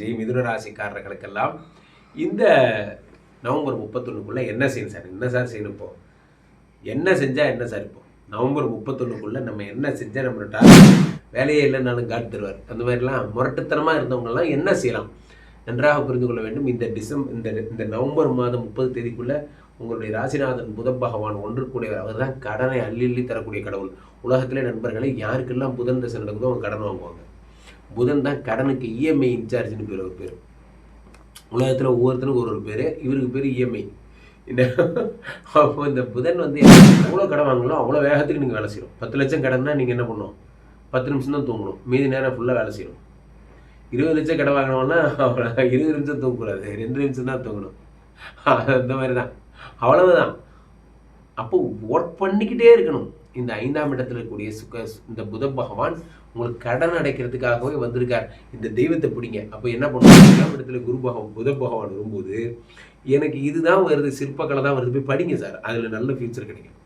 ஸ்ரீ மிதுன ராசிக்காரர்களுக்கெல்லாம் இந்த நவம்பர் முப்பத்தொன்னுக்குள்ளே என்ன செய்யணும் சார் என்ன சார் செய்யணும் இப்போ? என்ன செஞ்சால் என்ன சார் இப்போ? நவம்பர் முப்பத்தொன்னுக்குள்ளே நம்ம என்ன செஞ்சால் நம்மளோட டார்கெட் வேலையே இல்லைனாலும் காட்டு தருவார். அந்த மாதிரிலாம் முரட்டுத்தனமாக இருந்தவங்கலாம் என்ன செய்யலாம்? நன்றாக புரிந்து கொள்ள வேண்டும். இந்த டிசம்பர் இந்த இந்த நவம்பர் மாதம் முப்பது தேதிக்குள்ளே உங்களுடைய ராசிநாதன் புத பகவான் ஒன்று கூடியவர் அவர் தான் கடனை அள்ளி அள்ளி தரக்கூடிய கடவுள். உலகத்திலே நண்பர்களை யாருக்கெல்லாம் புதன் தசை நடக்குதோ அவங்க கடன் வாங்குவாங்க. புதன் தான் கடனுக்கு இஎம்ஐ இன்சார்ஜ்னு பேர் ஒரு பேர். உலகத்தில் ஒவ்வொருத்தருக்கும் ஒரு ஒரு பேர் இவருக்கு பேர் இஎம்ஐ இந்த அப்போ இந்த புதன் வந்து எவ்வளோ கடன் வாங்கணும் அவ்வளோ வேகத்துக்கு நீங்கள் வேலை செய்யணும். பத்து லட்சம் கடன்னா நீங்கள் என்ன பண்ணணும் பத்து நிமிஷம் தான் தூங்கணும். மீதி நேரம் ஃபுல்லாக வேலை செய்யணும். இருபது லட்சம் கடை வாங்கினோம்னா அவ்வளோ இருபது நிமிஷம் தூங்கக்கூடாது. ரெண்டு நிமிஷம் தான் தூங்கணும். அந்த மாதிரி தான். அவ்வளவுதான். அப்போ ஒர்க் பண்ணிக்கிட்டே இருக்கணும். இந்த ஐந்தாம் இடத்துல இருக்கக்கூடிய சுக இந்த புத பகவான் உங்களுக்கு கடன் அடைக்கிறதுக்காகவே வந்திருக்கார். இந்த தெய்வத்தை பிடிங்க. அப்போ என்ன பண்ணுவோம் ஐந்தாம் இடத்துல குரு பகவான் புத பகவான் வரும்போது எனக்கு இதுதான் வருது சிற்பக்கலை தான் வருது போய் படிங்க சார். அதில் நல்ல ஃபியூச்சர் கிடைக்கும்.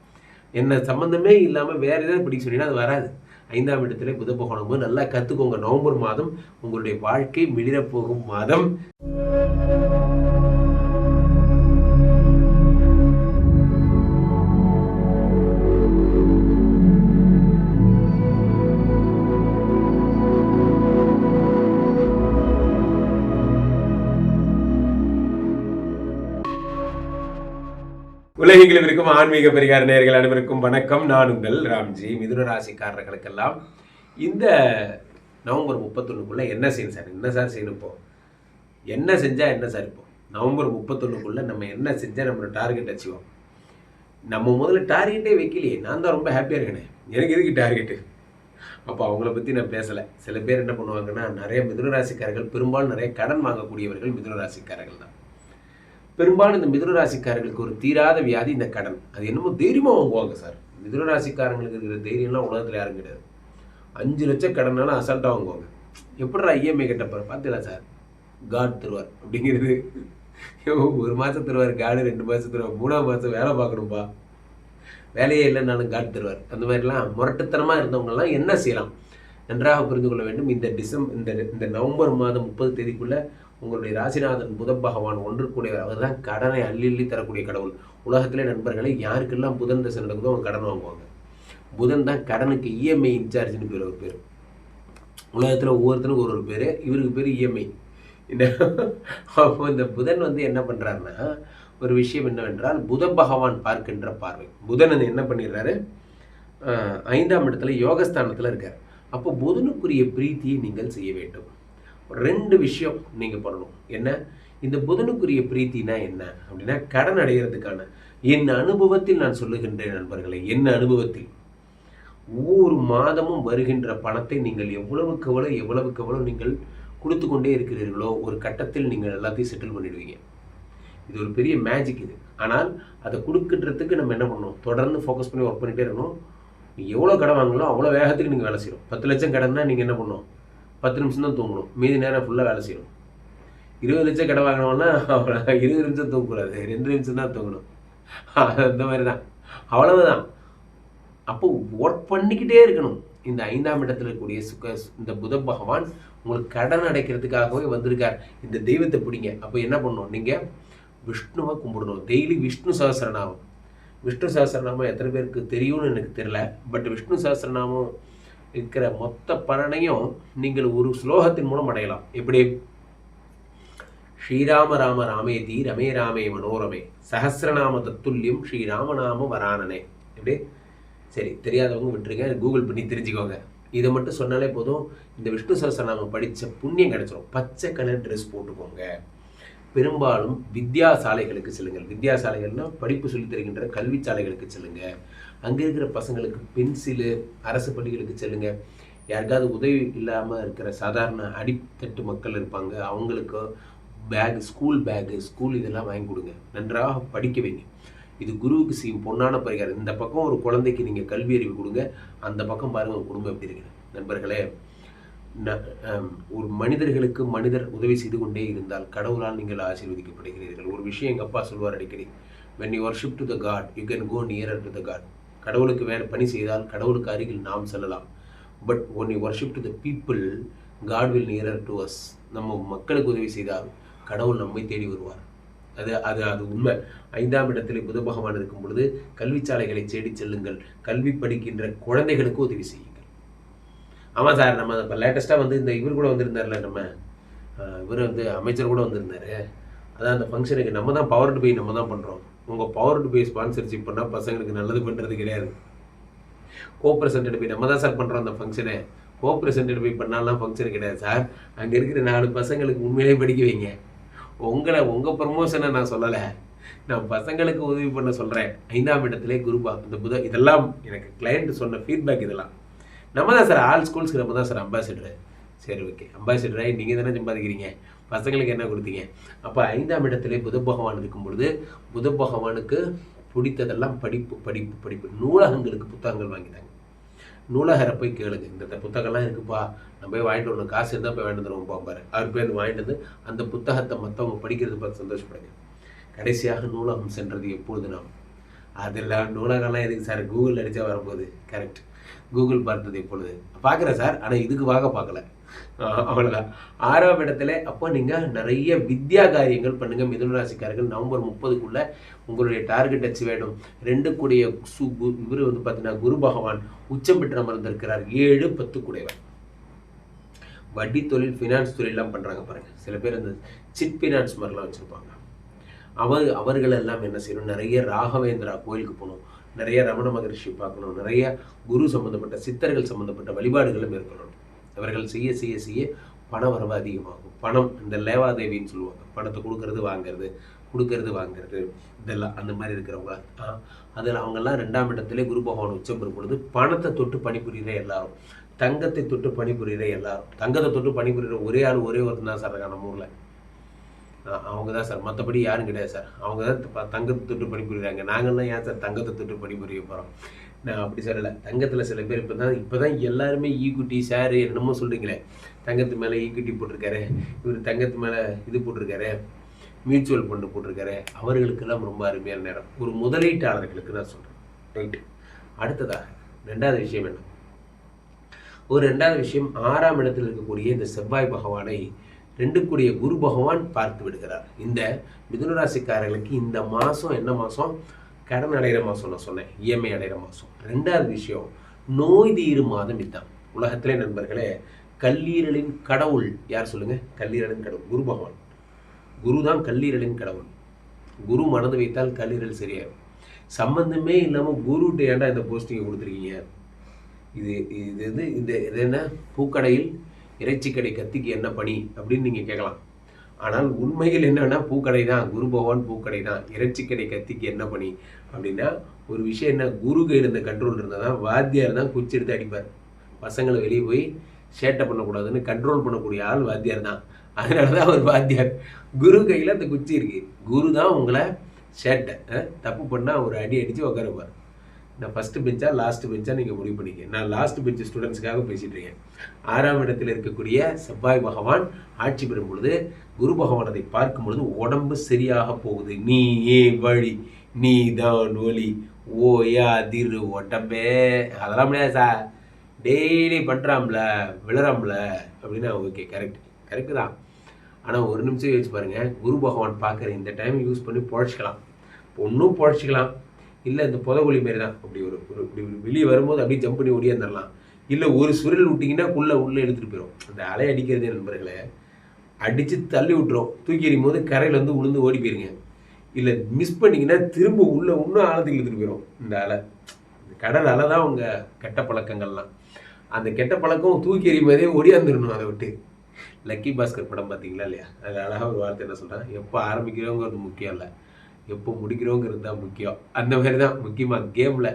என்ன சம்மந்தமே இல்லாமல் வேறு ஏதாவது படிக்க சொன்னீங்கன்னா அது வராது. ஐந்தாம் இடத்துல புத பகவான் போது நல்லா கற்றுக்கோங்க நவம்பர் மாதம் உங்களுடைய வாழ்க்கை மிளிரப்போகும் மாதம். உலகெங்கிலும் இருக்கும் ஆன்மீக பரிகார நேர்கள் அனைவருக்கும் வணக்கம். நான் உங்கள் ராம்ஜி. மிதுன ராசிக்காரர்களுக்கெல்லாம் இந்த நவம்பர் முப்பத்தொன்னுக்குள்ளே என்ன செய்யணும் சார் என்ன சார் செய்யணும் இப்போ? என்ன செஞ்சால் என்ன சார் இப்போ? நவம்பர் முப்பத்தொன்னுக்குள்ளே நம்ம என்ன செஞ்சால் நம்மளோட டார்கெட் அச்சீவ் நம்ம முதல்ல டார்கெட்டே வைக்கலையே. நான் தான் ரொம்ப ஹாப்பியாக இருக்கேனே. எனக்கு எதுக்கு டார்கெட்டு அப்போ அவங்கள பற்றி நான் பேசலை. சில பேர் என்ன பண்ணுவாங்கன்னா நிறைய மிதுன ராசிக்காரர்கள் பெரும்பாலும் நிறைய கடன் வாங்கக்கூடியவர்கள் மிதுன ராசிக்காரர்கள் தான். பெரும்பாலும் இந்த மிதுனராசிக்காரர்களுக்கு ஒரு தீராத வியாதி இந்த கடன். அது என்னமோ தைரியமாக வாங்குவாங்க சார். மிதுனராசிக்காரங்களுக்கு இருக்கிற தைரியம்லாம் உலகத்தில் யாரும் கிடையாது. அஞ்சு லட்சம் கடனாலும் அசால்ட்டாக வாங்குவாங்க. எப்படிடா இஎம்ஐ கட்டப்போற பார்த்தீங்களா சார்? காட் தருவார் அப்படிங்கிறது. ஐயோ, ஒரு மாதம் தருவார் காடு ரெண்டு மாதம் தருவார் மூணாவது மாதம் வேலை பார்க்கணும்பா. வேலையே இல்லைன்னாலும் காட் தருவார். அந்த மாதிரிலாம் முரட்டுத்தனமாக இருந்தவங்கலாம் என்ன செய்யலாம்? நன்றாக புரிந்து கொள்ள வேண்டும். இந்த டிசம்பர் இந்த இந்த நவம்பர் மாதம் முப்பது தேதிக்குள்ளே உங்களுடைய ராசிநாதன் புத பகவான் ஒன்று கூடியவர் அவர் தான் கடனை அள்ளி அள்ளி தரக்கூடிய கடவுள். உலகத்திலே நண்பர்களை யாருக்கெல்லாம் புதன் தசை நடக்குதோ அவங்க கடன் வாங்குவாங்க. புதன் தான் கடனுக்கு இஎம்ஐ இன்சார்ஜ்னு பேர் ஒரு பேர். உலகத்தில் ஒவ்வொருத்தருக்கும் ஒரு ஒரு பேர் இவருக்கு பேர் இஎம்ஐ அப்போ இந்த புதன் வந்து என்ன பண்ணுறாருன்னா ஒரு விஷயம் என்னவென்றால் புத பகவான் பார்க்கின்ற பார்வை. புதன் என்ன பண்ணிடுறாரு? ஐந்தாம் இடத்துல யோகஸ்தானத்தில் இருக்கார். அப்போ புதனுக்குரிய பிரீத்தியை நீங்கள் செய்ய வேண்டும். ரெண்டு விஷயம் நீங்கள் பண்ணணும். என்ன? இந்த புதனுக்குரிய பிரீத்தினா என்ன? அப்படின்னா கடன் அடைகிறதுக்கான என் அனுபவத்தில் நான் சொல்லுகின்றேன் நண்பர்களே என் அனுபவத்தில். ஒவ்வொரு மாதமும் வருகின்ற பணத்தை நீங்கள் எவ்வளவுக்கு எவ்வளவு எவ்வளவுக்கு எவ்வளவு நீங்கள் கொடுத்து கொண்டே இருக்கிறீர்களோ ஒரு கட்டத்தில் நீங்கள் எல்லாத்தையும் செட்டில் பண்ணிடுவீங்க. இது ஒரு பெரிய மேஜிக் இது. ஆனால் அதை கொடுக்கின்றதுக்கு நம்ம என்ன பண்ணணும்? தொடர்ந்து ஃபோக்கஸ் பண்ணி ஒர்க் பண்ணிகிட்டே இருக்கணும். நீங்கள் எவ்வளோ கடன் வாங்கலாம் அவ்வளோ வேகத்துக்கு நீங்கள் வேலை செய்யணும். பத்து லட்சம் கடன்னா நீங்கள் என்ன பண்ணணும் பத்து நிமிஷம் தான் தூங்கணும். மீதி நேரம் ஃபுல்லாக வேலை செய்யணும். இருபது லட்சம் கடன் வாங்கினோம்னா இருபது நிமிஷம் தூங்கக்கூடாது. ரெண்டு நிமிஷம் தான் தூங்கணும். அந்த மாதிரி தான் அவ்வளவுதான். அப்போ ஒர்க் பண்ணிக்கிட்டே இருக்கணும். இந்த ஐந்தாம் இடத்துல இருக்கக்கூடிய சுக இந்த புத பகவான் உங்களுக்கு கடன் அடைக்கிறதுக்காகவே வந்திருக்கார். இந்த தெய்வத்தை பிடிங்க. அப்போ என்ன பண்ணணும் நீங்கள் விஷ்ணுவை கும்பிடணும். டெய்லி விஷ்ணு சஹஸ்ரநாமம் விஷ்ணு சஹஸ்ரநாமம் எத்தனை பேருக்கு தெரியும்னு எனக்கு தெரியல. பட் விஷ்ணு சஹஸ்ரநாமம் இருக்கிற மொத்த பலனையும் நீங்கள் ஒரு ஸ்லோகத்தின் மூலம் அடையலாம். எப்படி? ஸ்ரீராம ராம ராமேதி ரமே ராமே மனோரமே. சஹஸ்ரநாம தத்துல்யம் ஸ்ரீராமநாம வரானனே. எப்படி? சரி தெரியாதவங்க விட்டுருங்க. கூகுள் பண்ணி தெரிஞ்சுக்கோங்க. இதை மட்டும் சொன்னாலே போதும். இந்த விஷ்ணு சஹஸ்ரநாமம் படித்த புண்ணியம் கிடச்சிரும். பச்சை கலர் ட்ரெஸ் போட்டுக்கோங்க. பெரும்பாலும் வித்யாசாலைகளுக்கு செல்லுங்கள். வித்யாசாலைகள்னால் படிப்பு சொல்லித் தருகின்ற கல்வி சாலைகளுக்கு செல்லுங்க. அங்கே இருக்கிற பசங்களுக்கு பென்சிலு அரசு பள்ளிகளுக்கு செல்லுங்க. யாருக்காவது உதவி இல்லாமல் இருக்கிற சாதாரண அடித்தட்டு மக்கள் இருப்பாங்க. அவங்களுக்கு பேக் ஸ்கூல் பேகு ஸ்கூல் இதெல்லாம் வாங்கி கொடுங்க. நன்றாக படிக்க வைங்க. இது குருவுக்கு செய்யும் பொன்னான பரிகாரம். இந்த பக்கம் ஒரு குழந்தைக்கு நீங்கள் கல்வி அறிவு கொடுங்க. அந்த பக்கம் பாருங்கள் குடும்பம் எப்படி இருக்கு நண்பர்களே ஒரு மனிதர்களுக்கு மனிதர் உதவி செய்து கொண்டே இருந்தால் கடவுளால் நீங்கள் ஆசீர்வதிக்கப்படுகிறீர்கள். ஒரு விஷயம் எங்கள் அப்பா சொல்வார் அடிக்கடி when you worship to the god you can go nearer to the god கடவுளுக்கு வேலை பணி செய்தால் கடவுளுக்கு அருகில் நாம் செல்லலாம். But when you worship to the people god will nearer to us நம்ம மக்களுக்கு உதவி செய்தால் கடவுள் நம்மை தேடி வருவார். அது அது அது உண்மை. ஐந்தாம் இடத்தில் புத பகவான் இருக்கும் பொழுது கல்விச்சாலைகளை தேடி செல்லுங்கள். கல்வி படிக்கின்ற குழந்தைகளுக்கு உதவி செய்யும் ஆமாம் சார் நம்ம இப்போ லேட்டஸ்ட்டாக வந்து இந்த இவர் கூட வந்திருந்தார்ல நம்ம இவர் வந்து அமைச்சர் கூட வந்திருந்தாரு. அதான் அந்த ஃபங்க்ஷனுக்கு நம்ம தான் பவர் டு பே நம்ம தான் பண்ணுறோம் உங்கள் பவர் டு பே ஸ்பான்சர்ஷிப் பண்ணால் பசங்களுக்கு நல்லது பண்ணுறது கிடையாது. கோ பிரசன்டட் போய் நம்ம தான் சார் பண்ணுறோம் அந்த ஃபங்க்ஷனை கோ பிரசன்டட் போய் பண்ணாலாம் ஃபங்க்ஷன் கிடையாது சார். அங்கே இருக்கிற நாலு பசங்களுக்கு உண்மையிலே படிக்க வைங்க. உங்களை உங்கள் ப்ரமோஷனை நான் சொல்லலை. நான் பசங்களுக்கு உதவி பண்ண சொல்கிறேன் ஐந்தாம் இடத்திலே குருபா இந்த புத இதெல்லாம் எனக்கு கிளையண்ட் சொன்ன ஃபீட்பேக் இதெல்லாம். நம்ம தான் சார் ஆல் ஸ்கூல்ஸ்க்கு நம்ம தான் சார் அம்பாசிடர் சரி ஓகே அம்பாசிடராக நீங்கள் தானே சம்பாதிக்கிறீங்க. பசங்களுக்கு என்ன கொடுத்தீங்க? அப்போ ஐந்தாம் இடத்துல புத பகவான் இருக்கும் பொழுது புத பகவானுக்கு பிடித்ததெல்லாம் படிப்பு படிப்பு படிப்பு. நூலகங்களுக்கு புத்தகங்கள் வாங்கிட்டாங்க. நூலகரை போய் கேளுங்க. இந்த இந்த புத்தகம்லாம் இருக்குப்பா. நம்ம போய் வாங்கிட்டு வரணும். காசு இருந்தால் போய் வாங்கிட்டு வந்துடுவோம் பாப்பாரு. அவர் போய் வந்து வாங்கிட்டு வந்து அந்த புத்தகத்தை மற்றவங்க படிக்கிறது பார்த்து சந்தோஷப்படுங்க. கடைசியாக நூலகம் சென்றது எப்பொழுது நாம் அதெல்லாம் நூலகம்லாம் எதுக்கு சார்? கூகுள் அடித்தா வரும்போது. கரெக்ட் கூகுள் பார்த்தது இப்பொழுது. பார்க்குறேன் சார். ஆனால் இதுக்கு வாங்க பார்க்கல. அவ்வளோதான் ஆறாம் இடத்துல அப்போ நீங்கள் நிறைய வித்யா காரியங்கள் பண்ணுங்கள் மிதுனராசிக்காரர்கள் நவம்பர் முப்பதுக்குள்ளே உங்களுடைய டார்கெட் அச்சு வேணும் ரெண்டு கூடிய சு இவர் வந்து பார்த்தீங்கன்னா குரு பகவான் உச்சம் பெற்று அமர்ந்திருக்கிறார். ஏழு பத்து கூடையவர். வட்டி தொழில் ஃபினான்ஸ் தொழிலெலாம் பண்ணுறாங்க பாருங்கள் சில பேர் இந்த சிட் ஃபினான்ஸ் மாதிரிலாம் வச்சுருப்பாங்க. அவர் அவர்கள் எல்லாம் என்ன செய்யணும்? நிறைய ராகவேந்திரா கோயிலுக்கு போகணும். நிறைய ரமண மகரிஷி பார்க்கணும். நிறைய குரு சம்பந்தப்பட்ட சித்தர்கள் சம்பந்தப்பட்ட வழிபாடுகளும் இருக்கணும் அவர்கள் செய்ய செய்ய செய்ய பண வரவு அதிகமாகும். பணம் இந்த லேவாதேவின்னு சொல்லுவாங்க. பணத்தை கொடுக்கறது வாங்குறது கொடுக்கறது வாங்குறது. இதெல்லாம் அந்த மாதிரி இருக்கிறவங்க. அதில் அவங்கெல்லாம் ரெண்டாம் இடத்திலே குரு பகவான் உச்சம் பெறும் பொழுது பணத்தை தொட்டு பணிபுரிகிற எல்லாரும் தங்கத்தை தொட்டு பணிபுரிகிற எல்லாரும் தங்கத்தை தொட்டு பணிபுரிகிற ஒரே ஆள் ஒரே ஒருத்தன் தான் சார் நம்ம ஊரில். அவங்க தான் சார். மற்றபடி யாரும் கிடையாது சார். அவங்க தான் தங்கத்தை தொட்டு பணிபுரிகிறாங்க நாங்கள்லாம் ஏன் சார் தங்கத்தை தொட்டு பணிபுரிய போகிறோம் நான் அப்படி சொல்லலை தங்கத்தில் சில பேர் இப்போ தான் இப்போ தான் எல்லாருமே ஈக்குட்டி ஷேரு என்னமோ சொல்கிறீங்களே தங்கத்து மேலே ஈக்குட்டி போட்டிருக்காரு. இவர் தங்கத்து மேலே இது போட்டிருக்காரு. மியூச்சுவல் ஃபண்டு போட்டிருக்காரு. அவர்களுக்கெல்லாம் ரொம்ப அருமையான நேரம். ஒரு முதலீட்டாளர்களுக்கு நான் சொல்கிறேன் ரைட்டு அடுத்ததாக ரெண்டாவது விஷயம் என்ன? ஒரு ரெண்டாவது விஷயம் ஆறாம் இடத்தில் இருக்கக்கூடிய இந்த செவ்வாய் பகவானை ரெண்டுக்குரிய குரு பகவான் பார்த்து விடுகிறார். இந்த மிதுனராசிக்காரர்களுக்கு இந்த மாதம் என்ன மாதம் கடன் அடைகிற மாதம் நான் சொன்னேன். இஎம்ஐ அடைகிற மாதம் ரெண்டாவது விஷயம் நோய் தீரு மாதம் இதுதான். உலகத்திலே நண்பர்களே கல்லீரலின் கடவுள் யார் சொல்லுங்கள் கல்லீரலின் கடவுள் குரு பகவான். குரு தான் கல்லீரலின் கடவுள். குரு மனது வைத்தால் கல்லீரல் சரியாகும் சம்பந்தமே இல்லாமல் குரு ஏன்டா இந்த போஸ்டிங்கை கொடுத்துருக்கீங்க? இது இது இது இந்த இது என்ன? பூக்கடையில் இறைச்சி கடை கத்திக்கு என்ன பணி அப்படின்னு நீங்கள் கேட்கலாம். ஆனால் உண்மையில் என்னென்னா பூக்கடை தான். குரு பகவான் பூக்கடை தான். இறைச்சிக்கடை கத்திக்கு என்ன பணி அப்படின்னா ஒரு விஷயம் என்ன? குரு கையில் இருந்த கண்ட்ரோல் இருந்தால் தான் வாத்தியார் தான் குச்சி எடுத்து அடிப்பார். பசங்களை வெளியே போய் சேட்டை பண்ணக்கூடாதுன்னு கண்ட்ரோல் பண்ணக்கூடிய ஆள் வாத்தியார் தான். அதனால தான் அவர் வாத்தியார். குரு கையில் அந்த குச்சி இருக்குது குரு தான் உங்களை சேட்டை தப்பு பண்ணால் ஒரு அடி அடித்து உட்காருப்பார் நான் ஃபஸ்ட்டு பெஞ்சா லாஸ்ட் பெஞ்சா நீங்கள் முடிவு பண்ணிக்க நான் லாஸ்ட் பெஞ்ச் ஸ்டூடெண்ட்ஸுக்காக பேசிகிட்டு இருக்கேன். ஆறாம் இடத்தில் இருக்கக்கூடிய செவ்வாய் பகவான் ஆட்சி பெறும் பொழுது குரு பகவான் அதை பார்க்கும் பொழுது உடம்பு சரியாக போகுது. நீ ஏ வழி நீ தான் ஒலி ஓயா திரு உடம்பே. அதெல்லாம் முடியாது சார் டெய்லி பண்ணுறாம்ல விழுறாம்ல அப்படின்னா ஓகே கரெக்ட் கரெக்டு தான். ஆனால் ஒரு நிமிஷம் யோசிச்சு பாருங்கள் குரு பகவான் பார்க்குற இந்த டைம் யூஸ் பண்ணி பொழைச்சிக்கலாம். ஒன்றும் பொழைச்சிக்கலாம். இல்லை இந்த புதகுழி மாரி தான். அப்படி ஒரு ஒரு இப்படி ஒரு வெளியே வரும்போது அப்படியே ஜம்ப் பண்ணி ஓடியாந்துடலாம் இல்லை ஒரு சுருள் விட்டிங்கன்னா உள்ளே உள்ளே எடுத்துகிட்டு போயிடும் அந்த அலை அடிக்கிறது நண்பர்களே அடித்து தள்ளி விட்டுரும். தூக்கி எறியும் போது கரையில் வந்து உளுந்து ஓடி போயிருங்க. இல்லை மிஸ் பண்ணிங்கன்னா திரும்ப உள்ளே இன்னும் ஆழத்துக்கு எடுத்துகிட்டு போயிடும் இந்த அலை. இந்த கடல் அலை தான் அவங்க கெட்ட பழக்கங்கள்லாம். அந்த கெட்ட பழக்கம் தூக்கி எறியும் போதே ஓடியாந்துடணும் அதை விட்டு. லக்கி பாஸ்கர் படம் பார்த்தீங்களா இல்லையா? அது அழகாக ஒரு வார்த்தை என்ன சொல்கிறேன் எப்போ ஆரம்பிக்கிறோங்கிறது முக்கியம் இல்லை. எப்போ முடிக்கிறோங்கிறது தான் முக்கியம். அந்த மாதிரி தான் முக்கியமாக கேமில்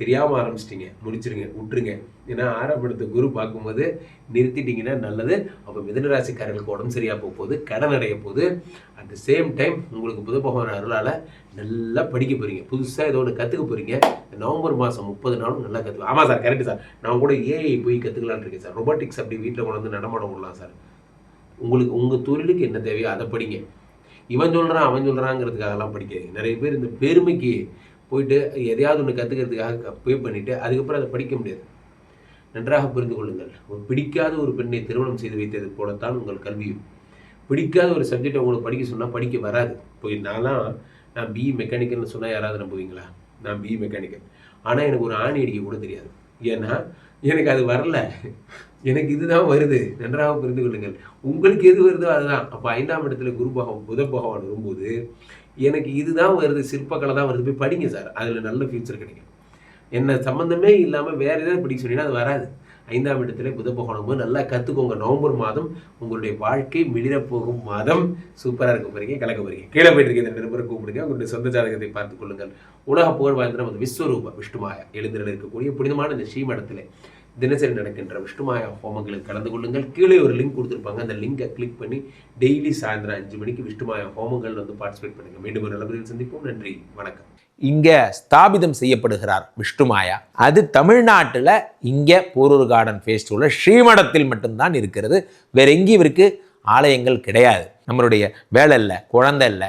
தெரியாமல் ஆரம்பிச்சிட்டிங்க. முடிச்சிருங்க விட்டுருங்க. ஏன்னா ஆரம்பத்தை குரு பார்க்கும்போது நிறுத்திட்டிங்கன்னா நல்லது. அப்போ மிதனராசிக்காரர்களுக்கு உடம்பு சரியாக போக போகுது கடன் அடைய போகுது. அட் த சேம் டைம் உங்களுக்கு புத பகவான் அருளால் நல்லா படிக்க போகிறீங்க புதுசாக ஏதோ ஒன்று கற்றுக்க போகிறீங்க நவம்பர் மாதம் முப்பது நாளும் நல்லா கற்றுக்கலாம் ஆமாம் சார் கரெக்டு சார். நான் கூட ஏஐ போய் கற்றுக்கலான்னு இருக்கேன் சார். ரொபோட்டிக்ஸ் அப்படி வீட்டில் கொண்டு வந்து நடமாட விடலாம் சார். உங்களுக்கு உங்கள் தொழிலுக்கு என்ன தேவையோ அதை படிங்க. இவன் சொல்கிறான் அவன் சொல்கிறாங்கிறதுக்காகலாம் படிக்காதீங்க. நிறைய பேர் இந்த பெருமைக்கு போயிட்டு எதையாவது ஒன்று கற்றுக்கிறதுக்காக பே பண்ணிவிட்டு அதுக்கப்புறம் அதை படிக்க முடியாது. நன்றாக புரிந்து கொள்ளுங்கள். ஒரு பிடிக்காத ஒரு பெண்ணை திருமணம் செய்து வைத்தது போலத்தான் உங்கள் கல்வியும். பிடிக்காத ஒரு சப்ஜெக்டை உங்களுக்கு படிக்க சொன்னால் படிக்க வராது. இப்போ நான்லாம் நான் பிஇ மெக்கானிக்கல்னு சொன்னால் யாராவது நம்புவீங்களா? நான் பிஇ மெக்கானிக்கல் ஆனால் எனக்கு ஒரு ஆணி அடிக்க கூட தெரியாது. ஏன்னா எனக்கு அது வரல. எனக்கு இதுதான் வருது. நன்றாக புரிந்து கொள்ளுங்கள். உங்களுக்கு எது வருதோ அதுதான். அப்போ ஐந்தாம் இடத்துல குரு பகவான் புத பகவான் வரும்போது எனக்கு இதுதான் வருது. சிற்பக்கலை தான் வருது. போய் படிங்க சார். அதில் நல்ல ஃபியூச்சர் கிடைக்கும். என்ன சம்மந்தமே இல்லாமல் வேறு ஏதாவது படிக்க சொன்னீங்கன்னா அது வராது. ஐந்தாம் இடத்துல புத பகவான் போது நல்லா கற்றுக்கோங்க நவம்பர் மாதம் உங்களுடைய வாழ்க்கை மிளிரப்போகும் மாதம். சூப்பராக இருக்க போறீங்க கலக்க போறீங்க. கீழே போயிட்டு இருக்க இந்த நண்பரை கூப்பிடுங்க. உங்களுடைய சொந்த ஜாதகத்தை பார்த்துக் கொள்ளுங்கள். உலக புகழ் வாய்ந்த நமது விஸ்வரூப விஷ்ணுமாயா எழுந்திரல் இருக்கக்கூடிய புனிதமான இந்த ஸ்ரீமடத்தில் தினசரி நடக்கின்ற விஷ்ணுமாயா ஹோமங்களுக்கு கலந்து கொள்ளுங்கள். கீழே ஒரு லிங்க் கொடுத்துருப்பாங்க. அந்த லிங்கை கிளிக் பண்ணி டெய்லி சாயந்தரம் அஞ்சு மணிக்கு விஷ்ணுமாயா ஹோமங்கள் வந்து பார்ட்டிசிபேட் பண்ணுங்க. மீண்டும் ஒரு நல்ல சந்திப்போம். நன்றி. வணக்கம். இங்கே ஸ்தாபிதம் செய்யப்படுகிறார் விஷ்ணுமாயா. அது தமிழ்நாட்டில் இங்கே போரூர் கார்டன் ஃபேஸ்டிவலில் ஸ்ரீமடத்தில் மட்டும்தான் இருக்கிறது. வேற எங்கேயும் இவருக்கு ஆலயங்கள் கிடையாது. நம்மளுடைய வேலை இல்லை குழந்தை இல்லை